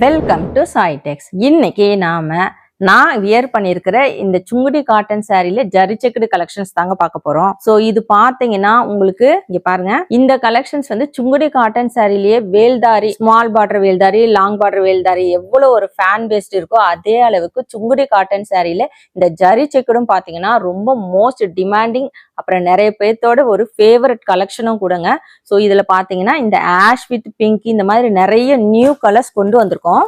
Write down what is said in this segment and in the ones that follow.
Welcome to சாய்டெக்ஸ் இன்னைக்கு நாம நான் வியர் பண்ணியிருக்கிற இந்த சுங்குடி காட்டன் சாரியில ஜரி செக்குடு கலெக்ஷன்ஸ் தாங்க பார்க்க போறோம். ஸோ இது பார்த்தீங்கன்னா உங்களுக்கு இங்க பாருங்க. இந்த கலெக்ஷன்ஸ் வந்து Sungudi cotton சாரிலேயே Veldhari small border Veldhari long border Veldhari எவ்வளோ ஒரு ஃபேன் பேஸ்ட் இருக்கோ அதே அளவுக்கு சுங்குடி காட்டன் சாரியில இந்த ஜரி செக்குடும் பாத்தீங்கன்னா ரொம்ப மோஸ்ட் டிமாண்டிங் அப்புறம் நிறைய பேர்த்தோட ஒரு ஃபேவரட் கலெக்ஷனும் கொடுங்க. ஸோ இதில் பார்த்தீங்கன்னா இந்த ஆஷ் வித் பிங்க் இந்த மாதிரி நிறைய நியூ கலர்ஸ் கொண்டு வந்திருக்கோம்.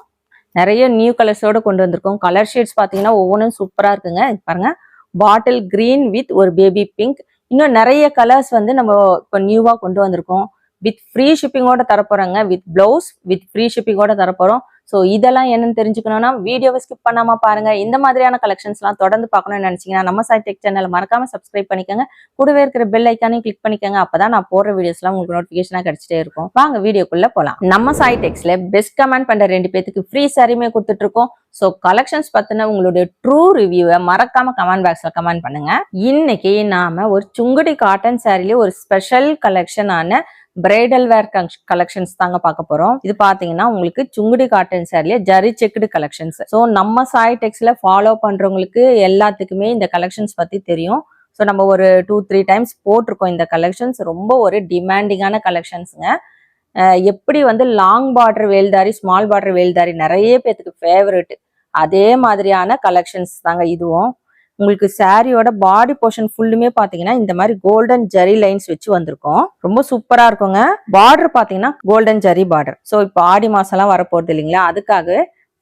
நிறைய நியூ கலர்ஸோட கொண்டு வந்திருக்கோம். கலர் ஷேட்ஸ் பார்த்தீங்கன்னா ஒவ்வொன்றும் சூப்பராக இருக்குங்க. பாருங்க. பாட்டில் கிரீன் வித் ஒரு பேபி பிங்க் இன்னும் நிறைய கலர்ஸ் வந்து நம்ம இப்போ நியூவாக கொண்டு வந்திருக்கோம். வித் ஃப்ரீ ஷிப்பிங்கோட தரப்போறாங்க. வித் பிளவுஸ் வித் ஃப்ரீ ஷிப்பிங்கோட தரப்போகிறோம் ஸோ இதெல்லாம் என்னன்னு தெரிஞ்சுக்கணும்னா வீடியோவை ஸ்கிப் பண்ணாம பாருங்க. இந்த மாதிரியான கலெக்ஷன்ஸ்லாம் தொடர்ந்து பார்க்கணும்னு நினைச்சீங்கன்னா நம்ம சாய் டெக் சேனல் மறக்காம சப்ஸ்கிரைப் பண்ணிக்கோங்க. கூடவே இருக்கிற பெல் ஐக்கானையும் கிளிக் பண்ணிக்கோங்க. அப்பதான் நான் போடுற வீடியோஸ்லாம் உங்களுக்கு நோட்டிஃபிகேஷனா கிடைச்சிட்டே இருக்கும். வாங்க வீடியோக்குள்ள போலாம். நம்ம சாய் டெக்ஸ்ல பெஸ்ட் கமெண்ட் பண்ற ரெண்டு பேத்துக்கு ஃப்ரீ சாரியுமே கொடுத்துட்டு இருக்கோம். ஸோ கலெக்ஷன்ஸ் பத்தின உங்களுடைய ட்ரூ ரிவ்யூவை மறக்காம கமெண்ட் பாக்ஸ்ல கமெண்ட் பண்ணுங்க. இன்னைக்கு நாம ஒரு சுங்குடி காட்டன் சாரிலேயே ஒரு ஸ்பெஷல் கலெக்ஷனான பிரைடல் வேர் கலெக்ஷன்ஸ் தாங்க பார்க்க போறோம். இது பாத்தீங்கன்னா உங்களுக்கு சுங்குடி காட்டன் சாரில ஜரி செக்குடு கலெக்ஷன்ஸ் ஸோ நம்ம சாய் டெக்ஸ்ல ஃபாலோ பண்றவங்களுக்கு எல்லாத்துக்குமே இந்த கலெக்ஷன்ஸ் பத்தி தெரியும். ஸோ நம்ம ஒரு டூ த்ரீ டைம்ஸ் போட்டிருக்கோம் இந்த கலெக்ஷன்ஸ் ரொம்ப ஒரு டிமாண்டிங்கான கலெக்ஷன்ஸுங்க எப்படி வந்து long border Veldhari small border Veldhari நிறைய பேத்துக்கு ஃபேவரட் அதே மாதிரியான கலெக்ஷன்ஸ் தாங்க இதுவும். உங்களுக்கு சாரியோட பாடி போர்ஷன் ஃபுல்லுமே பாத்தீங்கன்னா இந்த மாதிரி கோல்டன் ஜரி லைன்ஸ் வச்சு வந்திருக்கும். ரொம்ப சூப்பரா இருக்குங்க. பார்டர் பாத்தீங்கன்னா கோல்டன் ஜரி பார்டர் ஸோ இப்போ ஆடி மாசம் எல்லாம் வரப்போறது இல்லைங்களா? அதுக்காக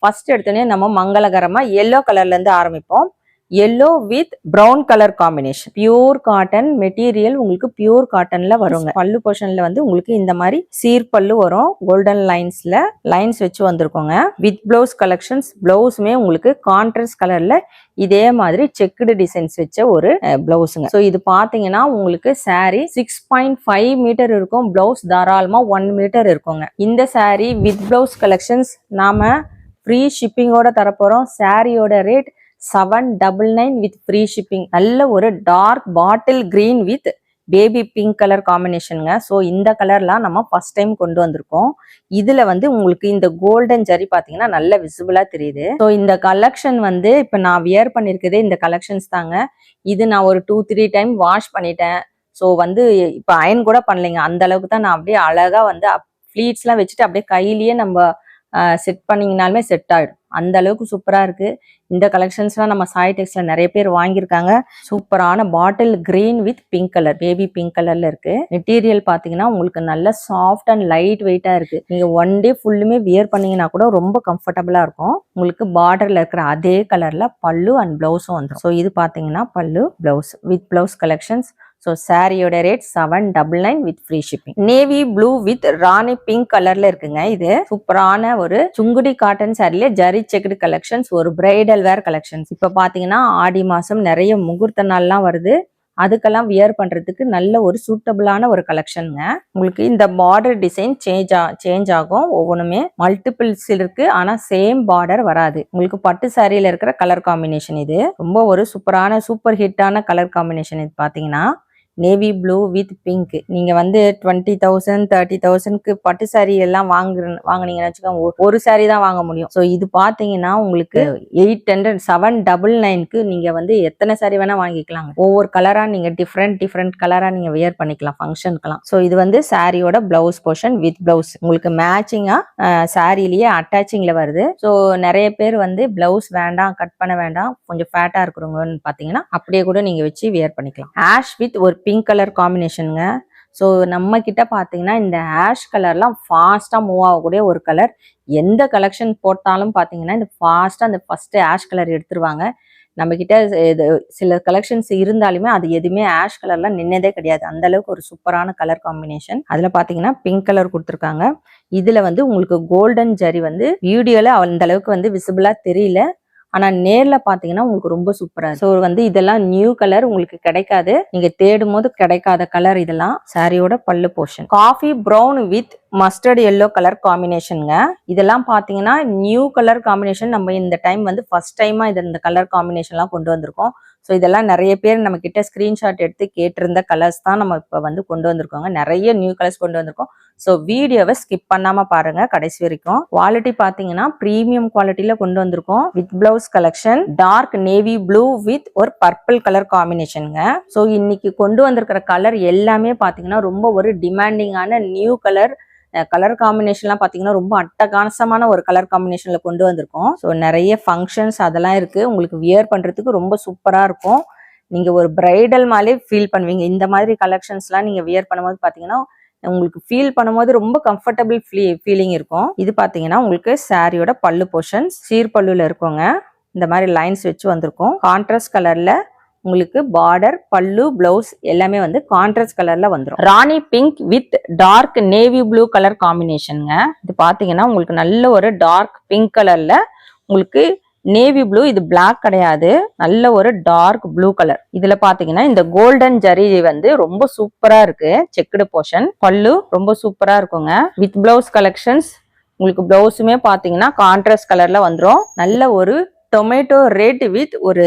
ஃபர்ஸ்ட் எடுத்தோடனே நம்ம மங்களகரமா எல்லோ கலர்ல இருந்து ஆரம்பிப்போம். Yellow with brown colour combination pure cotton material உங்களுக்கு பியூர் காட்டன்ல வருங்க. பல்லு போர்ஷன்ல வந்து உங்களுக்கு இந்த மாதிரி சீர் பல்லு வரும். கோல்டன் லைன்ஸ்ல லைன்ஸ் வச்சு வந்திருக்கோங்க. வித் பிளவுஸ் கலெக்ஷன்ஸ் பிளவுஸுமே உங்களுக்கு கான்ட்ராஸ்ட் கலர்ல இதே மாதிரி செக்குடு டிசைன்ஸ் வச்ச ஒரு பிளவுஸுங்க ஸோ இது பாத்தீங்கன்னா உங்களுக்கு saree six point five metre இருக்கும். பிளவுஸ் தாராளமா ஒன் மீட்டர் இருக்குங்க. இந்த saree வித் பிளவுஸ் கலெக்ஷன்ஸ் நாம ஃப்ரீ ஷிப்பிங்கோட தரப்போறோம். சாரியோட rate seven double nine with free shipping நல்ல ஒரு dark bottle green with baby pink colour காம்பினேஷனுங்க so இந்த கலர்லாம் நம்ம ஃபர்ஸ்ட் டைம் கொண்டு வந்திருக்கோம். இதில் வந்து உங்களுக்கு இந்த கோல்டன் ஜரி பார்த்தீங்கன்னா நல்ல விசிபிளாக தெரியுது. ஸோ இந்த கலெக்ஷன் வந்து இப்போ நான் வியர் பண்ணியிருக்கதே இந்த கலெக்ஷன்ஸ் தாங்க. இது நான் ஒரு டூ த்ரீ டைம் வாஷ் பண்ணிட்டேன். ஸோ வந்து இப்போ அயன் கூட பண்ணலைங்க. அந்த அளவுக்கு தான் நான் அப்படியே அழகாக வந்து ஃப்ளீட்ஸ்லாம் வச்சுட்டு அப்படியே கையிலேயே நம்ம செட் பண்ணிங்கனாலுமே செட் ஆகிடும் அந்த அளவுக்கு சூப்பராக இருக்குது இந்த கலெக்ஷன்ஸ்லாம் நம்ம சாய் டெக்ஸில் நிறைய பேர் வாங்கியிருக்காங்க. சூப்பரான bottle green with pink colour baby pink கலரில் இருக்குது மெட்டீரியல் பார்த்தீங்கன்னா உங்களுக்கு நல்ல சாஃப்ட் அண்ட் லைட் வெயிட்டாக இருக்குது நீங்கள் ஒன் டே ஃபுல்லுமே வியர் பண்ணீங்கன்னா கூட ரொம்ப கம்ஃபர்டபுளாக இருக்கும். உங்களுக்கு பார்டரில் இருக்கிற அதே கலரில் பல்லு அண்ட் ப்ளவுஸும் வந்துடும் ஸோ இது பார்த்தீங்கன்னா pallu blouse with blouse collections so சாரியோட rate seven double nine with free shipping navy blue with Rani pink கலர்ல இருக்குங்க இது. சூப்பரான ஒரு சுங்குடி காட்டன் சாரில ஜரி செக்குடு கலெக்ஷன்ஸ் ஒரு பிரைடல் வேர் கலெக்ஷன்ஸ் இப்போ பாத்தீங்கன்னா ஆடி மாசம் நிறைய முகூர்த்த நாள்லாம் வருது. அதுக்கெல்லாம் வியர் பண்றதுக்கு நல்ல ஒரு சூட்டபிளான ஒரு கலெக்ஷனுங்க உங்களுக்கு இந்த பார்டர் டிசைன் சேஞ்ச் ஆ சேஞ்ச் ஆகும். ஒவ்வொன்றுமே மல்டிபிள்ஸ் இருக்கு. ஆனா சேம் பார்டர் வராது. உங்களுக்கு பட்டு சாரியில இருக்கிற கலர் காம்பினேஷன் இது. ரொம்ப ஒரு சூப்பரான சூப்பர் ஹிட்டான கலர் காம்பினேஷன் இது பாத்தீங்கன்னா நேவி ப்ளூ வித் பிங்க் நீங்கள் வந்து டுவெண்ட்டி தௌசண்ட் தேர்ட்டி தௌசண்ட்க்கு பட்டு சாரி எல்லாம் வாங்குற வாங்குனீங்கன்னு வச்சுக்கோங்க. ஒரு- ஒரு சாரி தான் வாங்க முடியும். ஸோ இது பார்த்தீங்கன்னா உங்களுக்கு எயிட் ஹண்ட்ரட் செவன் டபுள் நைன்க்கு நீங்கள் வந்து எத்தனை சாரி வேணால் வாங்கிக்கலாம் ஒவ்வொரு கலராக நீங்கள் டிஃப்ரெண்ட் டிஃப்ரெண்ட் கலராக நீங்கள் வியர் பண்ணிக்கலாம் ஃபங்க்ஷனுக்குலாம் ஸோ இது வந்து சாரியோட ப்ளவுஸ் போர்ஷன் வித் ப்ளவுஸ் உங்களுக்கு மேட்சிங்காக சாரிலேயே அட்டாச்சிங்கில் வருது. ஸோ நிறைய பேர் வந்து ப்ளவுஸ் வேண்டாம் கட் பண்ண வேண்டாம் கொஞ்சம் ஃபேட்டாக இருக்கிறவங்கன்னு பார்த்தீங்கன்னா அப்படியே கூட நீங்கள் வச்சு வியர் பண்ணிக்கலாம். ஆஷ் வித் ஒரு பிங்க் கலர் காம்பினேஷனுங்க ஸோ நம்ம கிட்ட பார்த்தீங்கன்னா இந்த ஆஷ் கலர்லாம் ஃபாஸ்ட்டாக மூவ் ஆகக்கூடிய ஒரு கலர் எந்த கலெக்ஷன் போட்டாலும் பார்த்தீங்கன்னா இந்த ஃபாஸ்ட்டாக அந்த ஃபஸ்ட்டு ஆஷ் கலர் எடுத்துருவாங்க. நம்ம கிட்ட இது சில கலெக்ஷன்ஸ் இருந்தாலுமே அது எதுவுமே ஆஷ் கலர்லாம் நின்னதே கிடையாது. அந்த அளவுக்கு ஒரு சூப்பரான கலர் காம்பினேஷன் அதில் பார்த்தீங்கன்னா பிங்க் கலர் கொடுத்துருக்காங்க. இதில் வந்து உங்களுக்கு கோல்டன் ஜரி வந்து வீடியோவில் அந்த அளவுக்கு வந்து விசிபிளாக தெரியல. ஆனால் நேரில் பார்த்தீங்கன்னா உங்களுக்கு ரொம்ப சூப்பராக ஸோ வந்து இதெல்லாம் நியூ கலர் உங்களுக்கு கிடைக்காது. நீங்கள் தேடும் போது கிடைக்காத கலர் இதெல்லாம் சாரியோட pallu portion coffee brown with mustard yellow colour காம்பினேஷனுங்க இதெல்லாம் பார்த்தீங்கன்னா நியூ கலர் காம்பினேஷன் நம்ம இந்த டைம் வந்து ஃபர்ஸ்ட் டைமாக இது இந்த கலர் காம்பினேஷன்லாம் கொண்டு வந்திருக்கோம். ஸோ இதெல்லாம் நிறைய பேர் நம்ம கிட்ட ஸ்கிரீன்ஷாட் எடுத்து கேட்டிருந்த கலர்ஸ் தான் நம்ம இப்போ வந்து கொண்டு வந்திருக்கோங்க. நிறைய நியூ கலர்ஸ் கொண்டு வந்திருக்கோம். ஸோ வீடியோவை ஸ்கிப் பண்ணாமல் பாருங்க கடைசி வரைக்கும். குவாலிட்டி பார்த்தீங்கன்னா ப்ரீமியம் குவாலிட்டியில் கொண்டு வந்திருக்கோம். With blouse collection dark navy blue with ஒரு பர்பிள் கலர் காம்பினேஷனுங்க ஸோ இன்னைக்கு கொண்டு வந்திருக்கிற கலர் எல்லாமே பார்த்தீங்கன்னா ரொம்ப ஒரு டிமாண்டிங்கான நியூ கலர் கலர் காம்பினேஷன்லாம் பார்த்தீங்கன்னா ரொம்ப அட்டகாசமான ஒரு கலர் காம்பினேஷனில் கொண்டு வந்திருக்கோம். ஸோ நிறைய ஃபங்க்ஷன்ஸ் அதெல்லாம் இருக்குது உங்களுக்கு வியர் பண்ணுறதுக்கு ரொம்ப சூப்பராக இருக்கும். நீங்கள் ஒரு பிரைடல் மாலே ஃபீல் பண்ணுவீங்க. இந்த மாதிரி கலெக்ஷன்ஸ்லாம் நீங்கள் வியர் பண்ணும்போது பார்த்தீங்கன்னா உங்களுக்கு ஃபீல் பண்ணும்போது ரொம்ப கம்ஃபர்டபுள் ஃபீ ஃபீலிங் இருக்கும். இது பார்த்தீங்கன்னா உங்களுக்கு சாரியோட பல்லு போர்ஷன்ஸ் சீர் பல்லுல இருக்கோங்க. இந்த மாதிரி லைன்ஸ் வச்சு வந்திருக்கும். கான்ட்ராஸ்ட் கலரில் உங்களுக்கு பார்டர் பல்லு பிளவுஸ் எல்லாமே வந்து கான்ட்ராஸ்ட் கலர்ல வந்துடும் rani pink with dark navy blue colour காம்பினேஷனுங்க இது பாத்தீங்கன்னா உங்களுக்கு நல்ல ஒரு டார்க் பிங்க் கலர்ல உங்களுக்கு நேவி ப்ளூ இது பிளாக் கிடையாது. நல்ல ஒரு டார்க் ப்ளூ கலர் இதுல பாத்தீங்கன்னா இந்த கோல்டன் ஜரி வந்து ரொம்ப சூப்பரா இருக்கு. செக்குடு போர்ஷன் பல்லு ரொம்ப சூப்பரா இருக்குங்க. வித் பிளவுஸ் கலெக்ஷன்ஸ் உங்களுக்கு பிளவுஸுமே பாத்தீங்கன்னா கான்ட்ராஸ்ட் கலர்ல வந்துரும். நல்ல ஒரு டொமேட்டோ ரேட் வித் ஒரு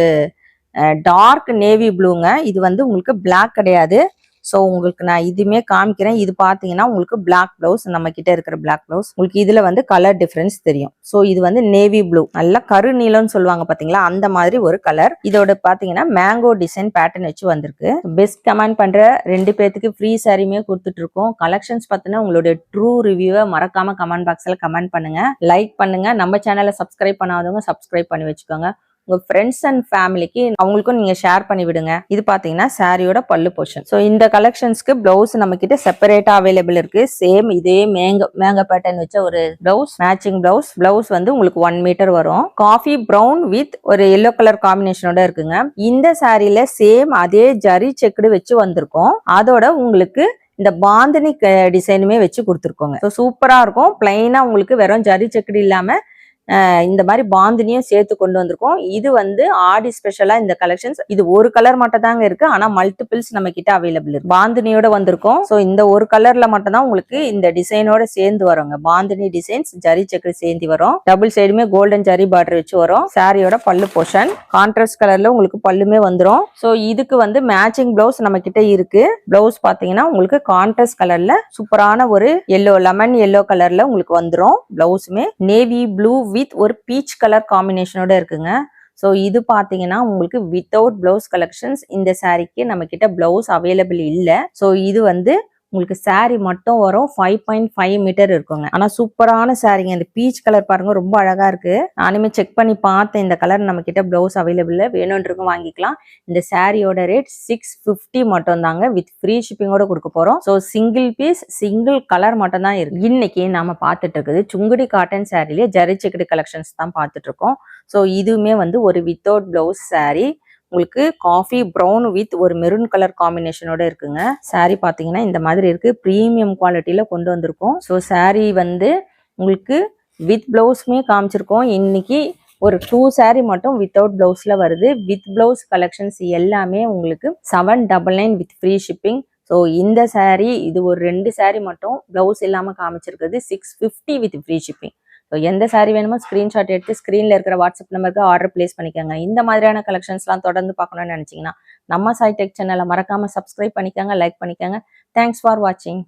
டார்க் நேவி ப்ளூங்க இது வந்து உங்களுக்கு பிளாக் கிடையாது. ஸோ உங்களுக்கு நான் இதுவுமே காமிக்கிறேன். இது பார்த்தீங்கன்னா உங்களுக்கு பிளாக் ப்ளவுஸ் நம்ம கிட்ட இருக்கிற பிளாக் ப்ளவுஸ் உங்களுக்கு இதில் வந்து கலர் டிஃப்ரென்ஸ் தெரியும். ஸோ இது வந்து நேவி ப்ளூ நல்ல கருநீலம்னு சொல்லுவாங்க பார்த்தீங்களா? அந்த மாதிரி ஒரு கலர் இதோட பார்த்தீங்கன்னா மேங்கோ டிசைன் பேட்டர்ன் வச்சு வந்திருக்கு. பெஸ்ட் கமெண்ட் பண்ணுற ரெண்டு பேர்த்துக்கு ஃப்ரீ சாரியுமே கொடுத்துட்டு இருக்கோம் கலெக்ஷன்ஸ் பார்த்தீங்கன்னா உங்களுடைய ட்ரூ ரிவ்யூவை மறக்காம கமெண்ட் பாக்ஸில் கமெண்ட் பண்ணுங்க. லைக் பண்ணுங்க. நம்ம சேனலை சப்ஸ்கிரைப் பண்ணாதவங்க சப்ஸ்கிரைப் பண்ணி வச்சுக்கோங்க. உங்க ஃப்ரெண்ட்ஸ் அண்ட் ஃபேமிலிக்கு அவங்களுக்கும் நீங்க ஷேர் பண்ணி விடுங்க. இது பாத்தீங்கன்னா சாரியோட பல்லு போர்ஷன் ஸோ இந்த கலெக்ஷன்ஸ்க்கு பிளவுஸ் நம்ம கிட்ட செப்பரேட்டா அவைலபிள் இருக்கு. சேம் இதே மேங்க மேங்க பேட்டர்ன் வச்ச ஒரு பிளவுஸ் மேட்சிங் பிளவுஸ் பிளவுஸ் வந்து உங்களுக்கு ஒன் மீட்டர் வரும். காஃபி ப்ரௌன் வித் ஒரு எல்லோ கலர் காம்பினேஷனோட இருக்குங்க. இந்த சாரியில சேம் அதே ஜரி செக்குடு வச்சு வந்திருக்கோம். அதோட உங்களுக்கு இந்த பாந்தினி டிசைனுமே வச்சு கொடுத்துருக்கோங்க. ஸோ சூப்பரா இருக்கும். பிளைனா உங்களுக்கு வெறும் ஜரி செக்குடு இல்லாமல் இந்த மாதிரி பாந்தினியும் சேர்த்து கொண்டு வந்திருக்கோம். இது வந்து ஆடி ஸ்பெஷலா இந்த கலெக்ஷன்ஸ் இது ஒரு கலர் மட்டும் தாங்க இருக்கு. ஆனா மல்டிபிள்ஸ் நம்ம கிட்ட அவைலபிள் இருக்கு. பாந்தினியோட வந்திருக்கும். ஸோ இந்த ஒரு கலர்ல மட்டும் தான் உங்களுக்கு இந்த டிசைனோட சேர்ந்து வருங்க பாந்தினி டிசைன்ஸ் ஜரி சக்கரை சேர்ந்து வரும். டபுள் சைடுமே கோல்டன் ஜரி பார்டர் வச்சு வரும். சாரியோட பல்லு போர்ஷன் கான்ட்ராஸ்ட் கலர்ல உங்களுக்கு பல்லுமே வந்துரும். ஸோ இதுக்கு வந்து மேட்சிங் பிளவுஸ் நம்ம கிட்ட இருக்கு. பிளவுஸ் பாத்தீங்கன்னா உங்களுக்கு கான்ட்ராஸ்ட் கலர்ல சூப்பரான ஒரு எல்லோ லெமன் எல்லோ கலர்ல உங்களுக்கு வந்துரும். பிளவுஸுமே நேவி ப்ளூ வித் ஒரு பீச் கலர் காம்பினேஷனோட இருக்குங்க. ஸோ இது பார்த்தீங்கன்னா உங்களுக்கு வித்தவுட் பிளவுஸ் கலெக்ஷன்ஸ் இந்த சாரீக்கு நம்ம கிட்ட பிளவுஸ் அவைலபிள் இல்லை. ஸோ இது வந்து உங்களுக்கு saree மட்டும் வரும். ஃபைவ் பாயிண்ட் ஃபைவ் மீட்டர் இருக்குங்க. ஆனா சூப்பரான சாரீங்க இந்த பீச் கலர் பாருங்க ரொம்ப அழகா இருக்கு. நானுமே செக் பண்ணி பார்த்தேன். இந்த கலர் நம்ம கிட்ட பிளவுஸ் அவைலபிள் வேணும்ன்றக்கும் வாங்கிக்கலாம். இந்த சாரியோட ரேட் சிக்ஸ் ஃபிஃப்டி மட்டும் தாங்க. வித் ஃப்ரீ ஷிப்பிங்கோட கொடுக்க போறோம். So single piece single colour மட்டும் தான் இருக்கு. இன்னைக்கு நாம பார்த்துட்டு இருக்குது சுங்குடி காட்டன் சாரிலேயே ஜரி கலெக்ஷன்ஸ் தான் பார்த்துட்டு இருக்கோம். ஸோ இதுவுமே வந்து ஒரு வித்தவுட் பிளவுஸ் saree. உங்களுக்கு காஃபி ப்ரௌன் வித் ஒரு மெரூன் கலர் காம்பினேஷனோட இருக்குங்க. Saree பார்த்தீங்கன்னா இந்த மாதிரி இருக்கு. ப்ரீமியம் குவாலிட்டியில கொண்டு வந்திருக்கோம். ஸோ saree வந்து உங்களுக்கு வித் ப்ளவுஸுமே காமிச்சிருக்கோம். இன்னைக்கு ஒரு டூ saree மட்டும் வித்தவுட் பிளவுஸ்ல வருது. வித் பிளவுஸ் கலெக்ஷன்ஸ் எல்லாமே உங்களுக்கு seven double nine with free shipping so இந்த saree இது ஒரு ரெண்டு saree மட்டும் பிளவுஸ் இல்லாமல் காமிச்சிருக்கிறது. Six fifty with free shipping so எந்த சாரீ வேணுமோ ஸ்க்ரீன்ஷாட் எடுத்து ஸ்க்ரீனில் இருக்கிற வாட்ஸ்அப் நம்பருக்கு ஆர்டர் பிளேஸ் பண்ணிக்கோங்க. இந்த மாதிரியான கலெக்ஷன்ஸ்லாம் தொடர்ந்து பார்க்கணும்னு நினச்சிங்கன்னா நம்ம சாய் டெக் சேனலை மறக்காம சப்ஸ்கிரைப் பண்ணிக்கோங்க லைக் பண்ணிக்கோங்க. தேங்க்ஸ் ஃபார் வாட்சிங்